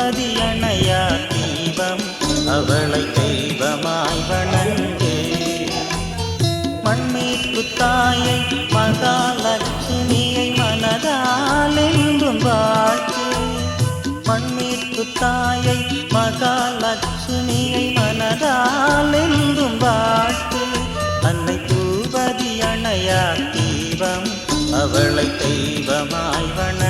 பூபதி அணையா தீபம் அவளை தெய்வமாய் வணங்கு. மண்மீட்பு தாயை மகாலட்சுமியை மனதால் என்றும் வாழ்த்து. மண்மீட்பு தாயை மகாலட்சுமியை மனதால் என்றும் வாழ்த்து. அன்னை பூபதி அணையா தீபம் அவளை தெய்வமாய் வணங்கு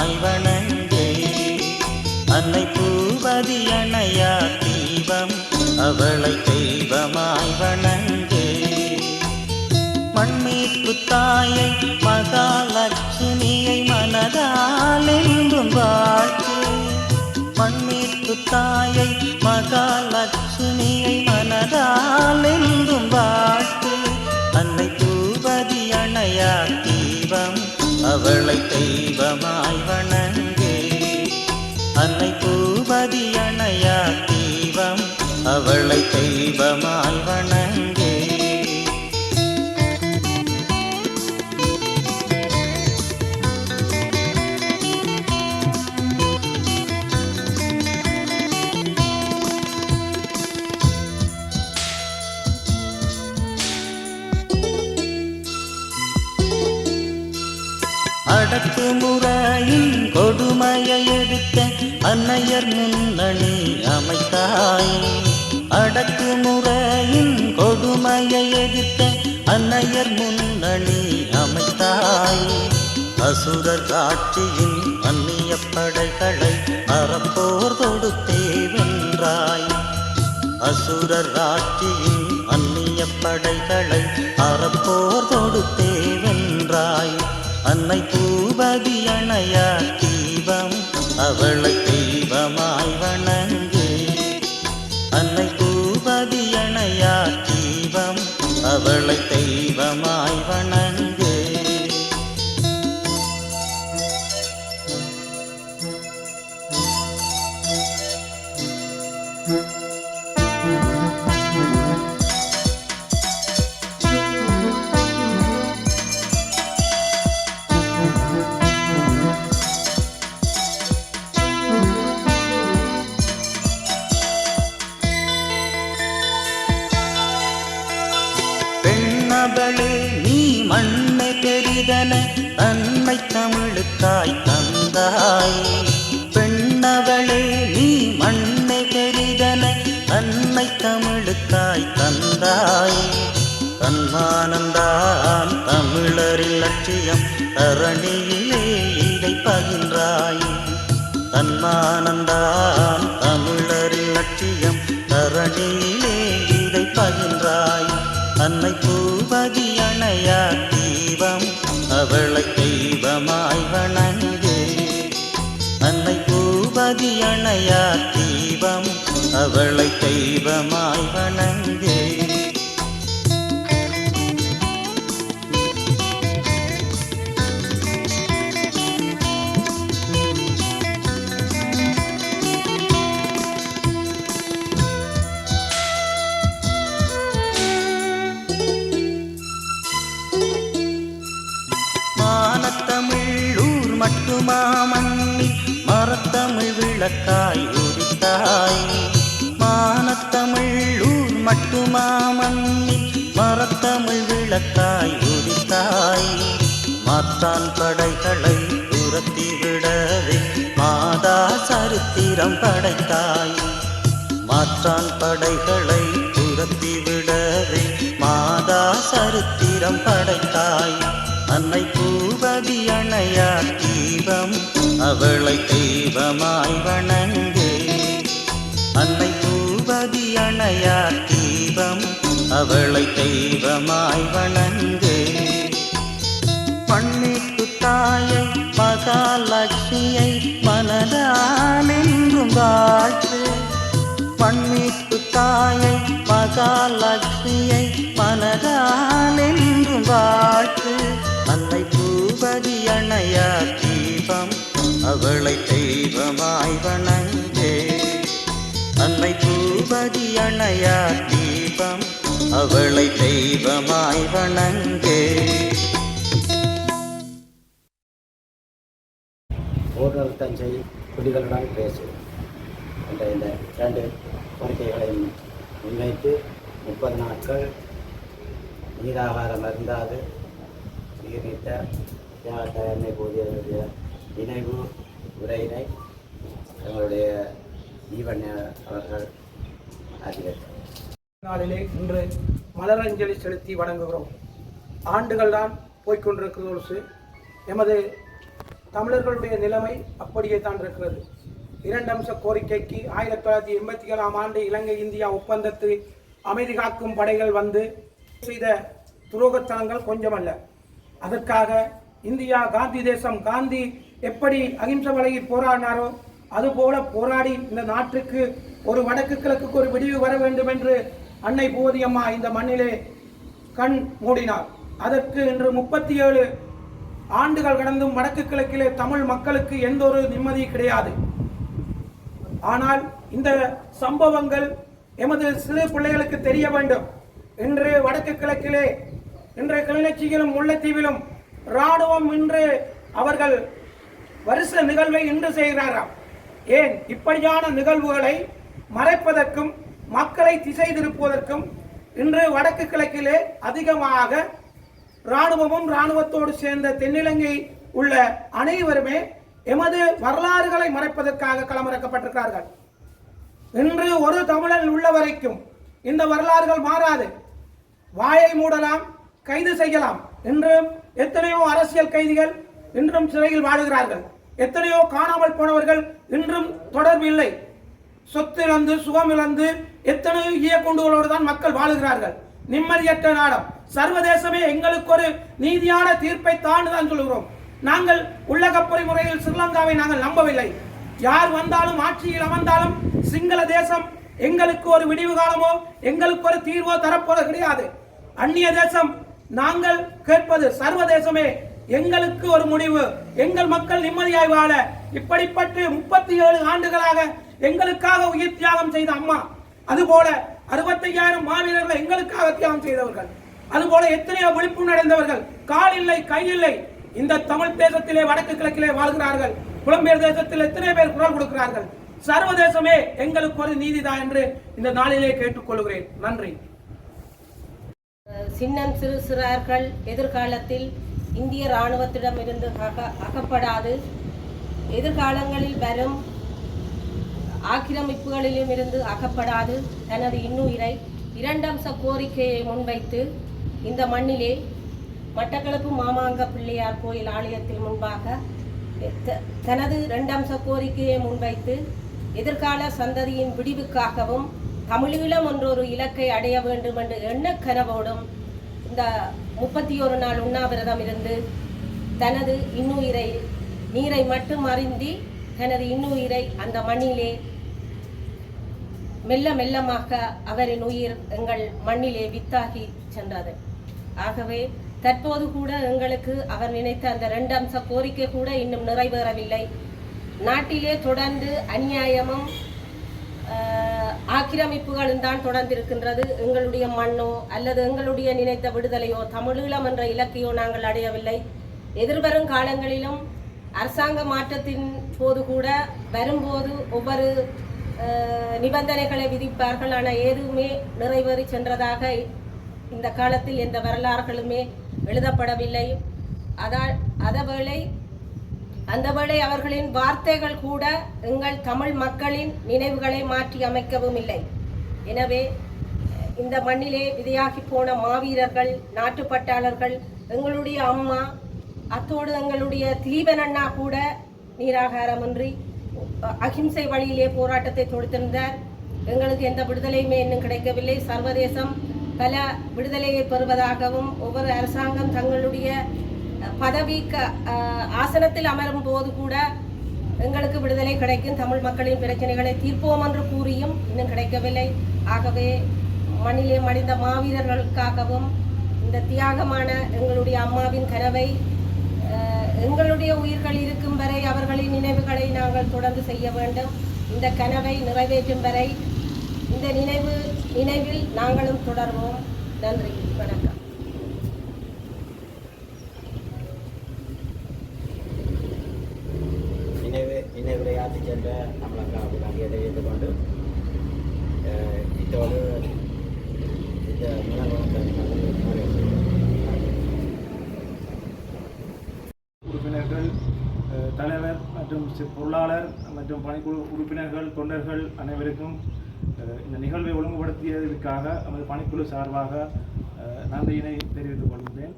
அவளை தெய்வமாய் வணங்கே. மண்மீட்பு தாயை மகாலட்சுமியை மனதால் என்றும் வாழ்த்து. மண்மீட்பு தாயை மகாலட்சுமியை மனதால் என்றும் வாழ்த்து. அன்னை பூபதி அணையா தீபம் அவளை தெய்வமாய் வணங்கு. அன்னை பூபதி அணையா தெய்வமால் வணங்கே. வணங்கு அடக்குமுறையின் கொடுமையை எடுத்த அன்னையர் முன்னணி. அடக்குமுறையின் கொடுமையை எதிர்த்த அன்னையர் முன்னணி அமைத்தாய். அசுரர் காட்சியின் அந்நிய படைகளை அறப்போர் தொடுத்தே வென்றாய் அசுரர் காட்சியின் அந்நிய படைகளை அறப்போர் தொடுத்தே வென்றாய் அன்னை பூபதி அணையா தீபம் அவளை தெய்வமாய் வணங்க அவளை தெய்வமாய் வணங்கு பெரிதன தன்மை தமிழுக்காய் தந்தாய். பெண்ணவளே நீ மண்ணை பெரிதன தன்மை தமிழுக்காய் தந்தாய். தன்மானந்தான் தமிழரின் லட்சியம் தரணியிலே இதை பகின்றாய் தன்மானந்தான் தமிழரின் லட்சியம் தரணியிலே இதை பகின்றாய் அன்னை பூபதி அணையா தீபம் அவளை தெய்வமாய் வணங்கு. அன்னை பூபதி அணையா தீபம் அவளை தெய்வமாய் வணங்கு. மட்டுமா மரத்தமிழ் விளக்காய் உதித்தாய் மானத்தமிழ் ஊர் மட்டுமா மண்ணில் மரத்தமிழ் விளக்காய் உதித்தாய் மாத்தான் படைகளை துரத்தி விடவே மாதா சரித்திரம் படைத்தாய். மாற்றான் படைகளை துரத்தி விடவே மாதா சரித்திரம் படைத்தாய். அன்னை பூபதி அணையா தீபம் அவளை தெய்வமாய் வணங்கு. அன்னை பூபதி அணையா தீபம் அவளை தெய்வமாய் வணங்கு. மண்ணிற்கு தாயை மகாலட்சுமியை மனதால் வாழ்த்து. மண்ணிற்கு தாயை மகாலட்சுமியை மனதால் வாழ்த்து. அன்னை பூபதி அணையா தீபம் அவளை தெய்வமாய் வணங்கே. அன்னை பூபதி அணையா தீபம் அவளை தெய்வமாய் வணங்கே. ஓட்டுநர் தஞ்சை குடிகளுடன் பேசு என்ற இந்த இரண்டு கோரிக்கைகளையும் முன்வைத்து முப்பது நாட்கள் நீராகாரம் அருந்தாது உயிர்நீத்த தியாக போதியவருடைய நினைவு உரையினை எங்களுடைய ஈவன் அவர்கள் ஆகிறார் நாளிலே இன்று மலரஞ்சலி செலுத்தி வணங்குகிறோம். ஆண்டுகள் தான் போய்கொண்டிருக்கிறது எமது தமிழர்களுடைய நிலைமை அப்படியே தான் இருக்கிறது. இரண்டு அம்ச கோரிக்கைக்கு ஆயிரத்தி தொள்ளாயிரத்தி எண்பத்தி ஏழாம் ஆண்டு இலங்கை இந்தியா ஒப்பந்தத்தில் அமைதி காக்கும் படைகள் வந்து செய்த துரோகத்தனங்கள் கொஞ்சமல்ல. அதற்காக இந்தியா காந்தி தேசம் காந்தி எப்படி அகிம்சை வழியில் போராடினாரோ அதுபோல போராடி இந்த நாட்டுக்கு ஒரு வடக்கு கிழக்குக்கு ஒரு விடிவு வர வேண்டும் என்று அன்னை போதியம்மா இந்த மண்ணிலே கண் மூடினார் அதற்கு இன்று முப்பத்தி ஏழு ஆண்டுகள் கடந்தும் வடக்கு கிழக்கிலே தமிழ் மக்களுக்கு எந்த ஒரு நிம்மதி கிடையாது. ஆனால் இந்த சம்பவங்கள் எமது சிறு பிள்ளைகளுக்கு தெரிய வேண்டும். இன்று வடக்கு கிழக்கிலே இன்று கிளிநொச்சியிலும் முல்லைத்தீவிலும் ராணுவம் இன்று அவர்கள் வருஷ நிகழ்வை இன்று செய்கிறாராம். ஏன்? இப்படியான நிகழ்வுகளை மறைப்பதற்கும் மக்களை திசை திருப்புவதற்கும் இன்று வடக்கு கிழக்கிலே அதிகமாக ராணுவமும் ராணுவத்தோடு சேர்ந்த தென்னிலங்கை உள்ள அனைவருமே எமது வரலாறுகளை மறைப்பதற்காக களமிறக்கப்பட்டிருக்கிறார்கள். இன்று ஒரு தமிழன் உள்ள வரைக்கும் இந்த வரலாறுகள் மாறாது. வாயை மூடலாம் கைது செய்யலாம். இன்றும் எத்தனையோ அரசியல் கைதிகள் இன்றும் சிறையில் வாழுகிறார்கள். எத்தனையோ காணாமல் போனவர்கள் இன்றும் தொடர்பு இல்லை. சொத்து இழந்து சுகம் இழந்து எத்தனையோ இயக்குண்டுகளோடு தான் மக்கள் வாழுகிறார்கள். நிம்மதியற்ற நாடம். சர்வதேசமே எங்களுக்கு ஒரு நீதியான தீர்ப்பை தான் தான் சொல்கிறோம் நாங்கள் உள்ளக பொறிமுறையில் ஸ்ரீலங்காவை நாங்கள் நம்பவில்லை. யார் வந்தாலும் ஆட்சியில் அமர்ந்தாலும் சிங்கள தேசம் எங்களுக்கு ஒரு விடிவு காலமோ எங்களுக்கு ஒரு தீர்வோ தரப்போறது கிடையாது. அந்நிய தேசம் நாங்கள் கேட்பது சர்வதேசமே எங்களுக்கு ஒரு முடிவு. எங்கள் மக்கள் நிம்மதியாய் வாழ இப்படிப்பட்டு முப்பத்தி ஏழு ஆண்டுகளாக எங்களுக்காக உயிர் தியாகம் செய்த அம்மா அதுபோல அறுபத்தையாயிரம் மாவீரர்கள் எங்களுக்காக தியாகம் செய்தவர்கள் அதுபோல எத்தனையோ விழிப்பு நடந்தவர்கள் கால் இல்லை கை இல்லை இந்த தமிழ் தேசத்திலே வடக்கு கிழக்கிலே வாழ்கிறார்கள். புலம்பெயர் தேசத்தில் எத்தனை பேர் குரல் கொடுக்கிறார்கள். சர்வதேசமே எங்களுக்கு ஒரு நீதிதான் என்று இந்த நாளிலே கேட்டுக்கொள்கிறேன். நன்றி. சின்னம் சிறு சிறார்கள் எதிர்காலத்தில் இந்திய இராணுவத்திடமிருந்து அக அகப்படாது. எதிர்காலங்களில் வரும் ஆக்கிரமிப்புகளிலும் இருந்து அகப்படாது. தனது இன்னுயிரை இரண்டம்ச கோரிக்கையை முன்வைத்து இந்த மண்ணிலே மட்டக்களப்பு மாமாங்க பிள்ளையார் கோயில் ஆலயத்தில் முன்பாக த- தனது இரண்டம்ச கோரிக்கையை முன்வைத்து எதிர்கால சந்ததியின் விடிவுக்காகவும் தமிழீழம் என்றொரு இலக்கை அடைய வேண்டும் என்ற எண்ணக்கனவோடும் கனவோடும் இந்த முப்பத்தி ஒரு நாள் உண்ணாவிரதம் இருந்து தனது இன்னுயிரை நீரை மட்டும் அறிந்தி தனது இன்னுயிரை அந்த மண்ணிலே மெல்ல மெல்லமாக அவரின் உயிர் எங்கள் மண்ணிலே வித்தாகி சென்றது. ஆகவே தற்போது கூட எங்களுக்கு அவர் நினைத்த அந்த ரெண்டு அம்ச கோரிக்கை கூட இன்னும் நிறைவேறவில்லை. நாட்டிலே தொடர்ந்து அநியாயமும் ஆக்கிரமிப்புகளும் தான் தொடர்ந்திருக்கின்றது. எங்களுடைய மண்ணோ அல்லது எங்களுடைய நினைத்த விடுதலையோ தமிழீழம் என்ற இலக்கையோ நாங்கள் அடையவில்லை. எதிர்வரும் காலங்களிலும் அரசாங்க மாற்றத்தின் போது கூட வரும்போது ஒவ்வொரு நிபந்தனைகளை விதிப்பார்கள். ஆனால் எதுவுமே நிறைவேறி சென்றதாக இந்த காலத்தில் எந்த வரலாறுகளுமே எழுதப்படவில்லை. அதால் அதவேளை அந்த அவர்களின் வார்த்தைகள் கூட எங்கள் தமிழ் மக்களின் நினைவுகளை மாற்றி அமைக்கவும் இல்லை. எனவே இந்த மண்ணிலே விதையாகி போன மாவீரர்கள் நாட்டுப்பட்டாளர்கள் எங்களுடைய அம்மா அத்தோடு எங்களுடைய திலீபன் அண்ணா கூட நீராகாரமின்றி அகிம்சை வழியிலே போராட்டத்தை தொடுத்திருந்தார். எங்களுக்கு எந்த விடுதலையுமே இன்னும் கிடைக்கவில்லை. சர்வதேசம் பல விடுதலையை பெறுவதாகவும் ஒவ்வொரு அரசாங்கம் தங்களுடைய பதவி க- ஆசனத்தில் அமரும் போது கூட எங்களுக்கு விடுதலை கிடைக்கும். தமிழ் மக்களின் பிரச்சனைகளை தீர்ப்போம் என்று கூறியும் இன்னும் கிடைக்கவில்லை. ஆகவே மண்ணிலே மடிந்த மாவீரர்களுக்காகவும் இந்த தியாகமான எங்களுடைய அம்மாவின் கனவை எங்களுடைய உயிர்கள் இருக்கும் வரை அவர்களின் நினைவுகளை நாங்கள் தொடர்ந்து செய்ய வேண்டும். இந்த கனவை நிறைவேற்றும் வரை இந்த நினைவு நினைவில் நாங்களும் தொடர்வோம். நன்றி வணக்கம் நினைவு நம்மளுக்கு நன்றியை தெரிவித்துக் கொண்டு உறுப்பினர்கள் தலைவர் மற்றும் பொருளாளர் மற்றும் பணிக்குழு உறுப்பினர்கள் தொண்டர்கள் அனைவருக்கும் இந்த நிகழ்வை ஒழுங்குபடுத்தியதற்காக நமது பணிக்குழு சார்பாக நன்றியினை தெரிவித்துக் கொள்கிறேன்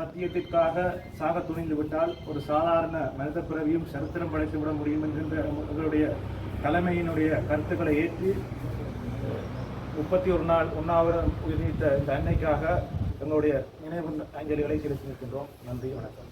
சத்தியத்திற்காக சாக துணிந்து விட்டால் ஒரு சாதாரண மனித பிறவியும் சரித்திரம் படைத்துவிட முடியும் என்கின்ற எங்களுடைய தலைமையினுடைய கருத்துக்களை ஏற்றி முப்பத்தி ஒரு நாள் உண்ணாவிரம் உயிர்நீத்த இந்த அன்னைக்காக எங்களுடைய நினைவு அஞ்சலிகளை செலுத்தி நிற்கின்றோம் நன்றி வணக்கம்.